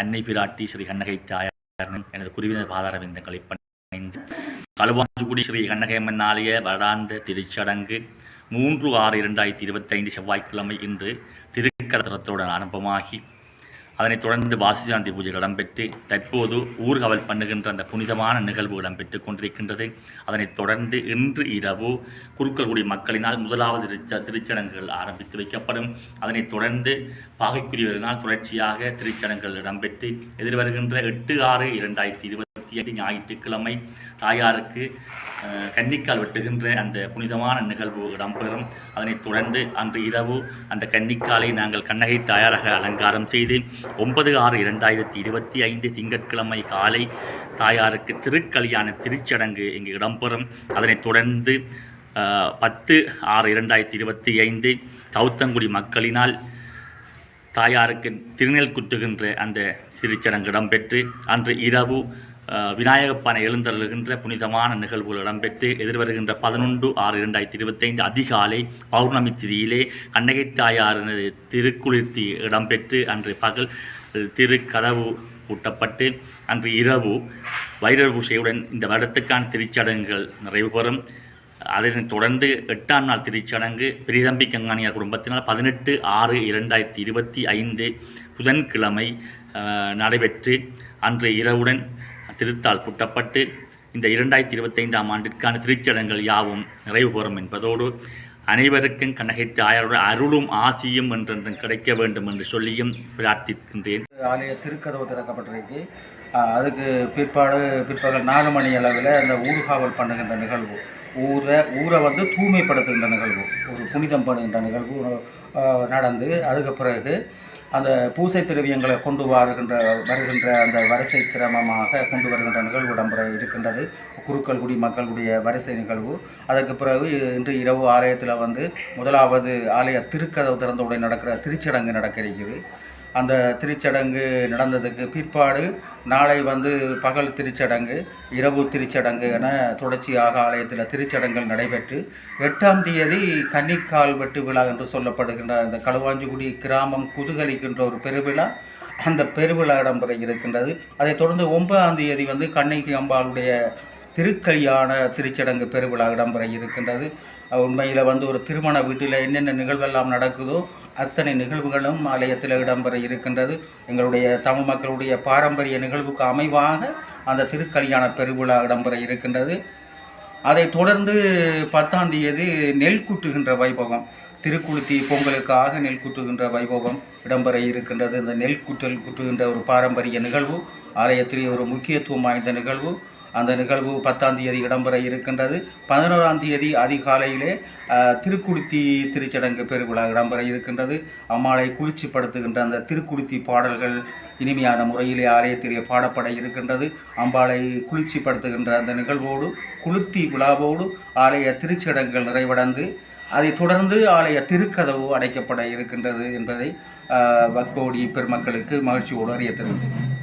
அன்னை பிராட்டி ஸ்ரீ கண்ணகை தாயார் எனது குருவினர் பாதாரவிந்தங்களை பணிந்து களுவாஞ்சுகுடி ஸ்ரீ கண்ணகையம்மன் ஆலய வருடாந்த திருச்சடங்கு மூன்று ஆறு இரண்டாயிரத்தி இருபத்தைந்து செவ்வாய்க்கிழமை இன்று திருக்கடத்தலத்துடன் ஆரம்பமாகி அதனைத் தொடர்ந்து வாசிசாந்தி பூஜைகள் இடம்பெற்று தற்போது ஊர்கவல் பண்ணுகின்ற அந்த புனிதமான நிகழ்வு இடம்பெற்றுக் கொண்டிருக்கின்றது. அதனைத் தொடர்ந்து இன்று இரவு குறுக்கல்குடி மக்களினால் முதலாவது திருச்ச திருச்சடங்குகள் ஆரம்பித்து வைக்கப்படும். அதனைத் தொடர்ந்து பாகைக்குரியவர்களால் தொடர்ச்சியாக திருச்சடங்குகள் இடம்பெற்று எதிர்வருகின்ற எட்டு ஆறு இரண்டாயிரத்தி இருபது இருபத்தி ஐந்து ஞாயிற்றுக்கிழமை தாயாருக்கு கன்னிக்கால் வெட்டுகின்ற அந்த புனிதமான நிகழ்வு இடம்பெறும். அதனைத் தொடர்ந்து அன்று இரவு அந்த கன்னிக்காலை நாங்கள் கண்ணகை தாயாராக அலங்காரம் செய்து ஒன்பது ஆறு இரண்டாயிரத்தி இருபத்தி ஐந்து திங்கட்கிழமை காலை தாயாருக்கு திருக்கல்யாண திருச்சடங்கு இங்கு இடம்பெறும். அதனைத் தொடர்ந்து பத்து ஆறு இரண்டாயிரத்தி இருபத்தி ஐந்து தௌத்தங்குடி மக்களினால் தாயாருக்கு திருநெல் குத்துகின்ற அந்த திருச்சடங்கு இடம்பெற்று அன்று இரவு விநாயகப்பானை எழுந்தருளுகின்ற புனிதமான நிகழ்வுகள் இடம்பெற்று எதிர்வருகின்ற பதினொன்று ஆறு இரண்டாயிரத்தி இருபத்தைந்து அதிகாலை பௌர்ணமி திதியிலே கண்ணகை தாயாரினது திருக்குளிர்த்தி இடம்பெற்று அன்று பகல் திருக்கதவு பூட்டப்பட்டு அன்று இரவு வைரர் பூசையுடன் இந்த வருடத்துக்கான திருச்சடங்குகள் நிறைவு பெறும். அதனைத் தொடர்ந்து எட்டாம் நாள் திருச்சடங்கு பிரிதம்பி கங்காணியார் குடும்பத்தினால் பதினெட்டு ஆறு இரண்டாயிரத்தி இருபத்தி ஐந்து புதன்கிழமை நடைபெற்று அன்று இரவுடன் திருத்தால் பூட்டப்பட்டு இந்த இரண்டாயிரத்தி இருபத்தைந்தாம் ஆண்டிற்கான திருச்சடங்கள் யாவும் நிறைவு பெறும் என்பதோடு அனைவருக்கும் கண்ணகைத்து தாயாரோட அருளும் ஆசியும் என்றென்றும் கிடைக்க வேண்டும் என்று சொல்லியும் பிரார்த்திக்கின்றேன். ஆலய திருக்கதவு திறக்கப்பட்டிருக்கு. அதுக்கு பிற்பாடு பிற்பகல் நாலு மணி அளவில் அந்த ஊர்காவல் பண்ணுகின்ற நிகழ்வு. ஊரை ஊரை வந்து தூய்மைப்படுத்துகின்ற நிகழ்வு. ஒரு புனிதம் பண்ணுகின்ற நிகழ்வு நடந்து அதுக்கு பிறகு அந்த பூசை திரவியங்களை கொண்டு வருகின்ற வருகின்ற அந்த வரிசை கிரமமாக கொண்டு வருகின்ற நிகழ்வு இடம்பெற இருக்கின்றது. குருக்கள்குடி மக்களுடைய வரிசை நிகழ்வு. அதற்கு பிறகு இன்று இரவு ஆலயத்தில் வந்து முதலாவது ஆலய திருக்கதவு திறந்தவுடன் நடக்கிற திருச்சடங்கு நடக்க இருக்குது அந்த திருச்சடங்கு நடந்ததுக்கு பிற்பாடு நாளை வந்து பகல் திருச்சடங்கு இரவு திருச்சடங்கு என தொடர்ச்சியாக ஆலயத்தில் திருச்சடங்குகள் நடைபெற்று எட்டாம் தேதி கன்னிக்கால் வெட்டு விழா என்று சொல்லப்படுகின்ற அந்த களுவாஞ்சிக்குடி கிராமம் குதுகலிக்கின்ற ஒரு பெருவிழா. அந்த பெருவிழா இடம்பெற இருக்கின்றது. அதைத் தொடர்ந்து ஒன்பதாம் தேதி வந்து கண்ணகி அம்பாளுடைய திருக்கல்யாண திருச்சடங்கு பெருவிழா இடம்பெற இருக்கின்றது. உண்மையில் வந்து ஒரு திருமண வீட்டில் என்னென்ன நிகழ்வெல்லாம் நடக்குதோ அத்தனை நிகழ்வுகளும் ஆலயத்தில் இடம்பெற இருக்கின்றது. எங்களுடைய தமிழ் மக்களுடைய பாரம்பரிய நிகழ்வுக்கு அமைவாக அந்த திருக்கல்யாண பெருவிழா இடம்பெற இருக்கின்றது. அதைத் தொடர்ந்து பத்தாம் தேதி நெல் குட்டுகின்ற வைபவம். திருக்குளுத்தி பொங்கலுக்காக நெல் குட்டுகின்ற வைபவம் இடம்பெற இருக்கின்றது. இந்த நெல் குட்டல் குட்டுகின்ற ஒரு பாரம்பரிய நிகழ்வு ஆலயத்திலே ஒரு முக்கியத்துவம் வாய்ந்த நிகழ்வு. அந்த நிகழ்வு பத்தாம் தேதி இடம்பெற இருக்கின்றது. பதினோராம் தேதி அதிகாலையிலே அஹ், திருச்சடங்கு பெருவிழா இடம்பெற இருக்கின்றது. அம்மாளை குளிர்ச்சிப்படுத்துகின்ற அந்த திருக்குளுத்தி பாடல்கள் இனிமையான முறையிலே ஆலயத்திலே பாடப்பட இருக்கின்றது. அம்பாளை குளிர்ச்சிப்படுத்துகின்ற அந்த நிகழ்வோடு குளுத்தி விழாவோடு ஆலய திருச்சடங்குகள் நிறைவடைந்து அதைத் தொடர்ந்து ஆலய திருக்கதவு அடைக்கப்பட இருக்கின்றது என்பதை அஹ், பெருமக்களுக்கு மகிழ்ச்சியோடு அறிய தெரிவித்தேன்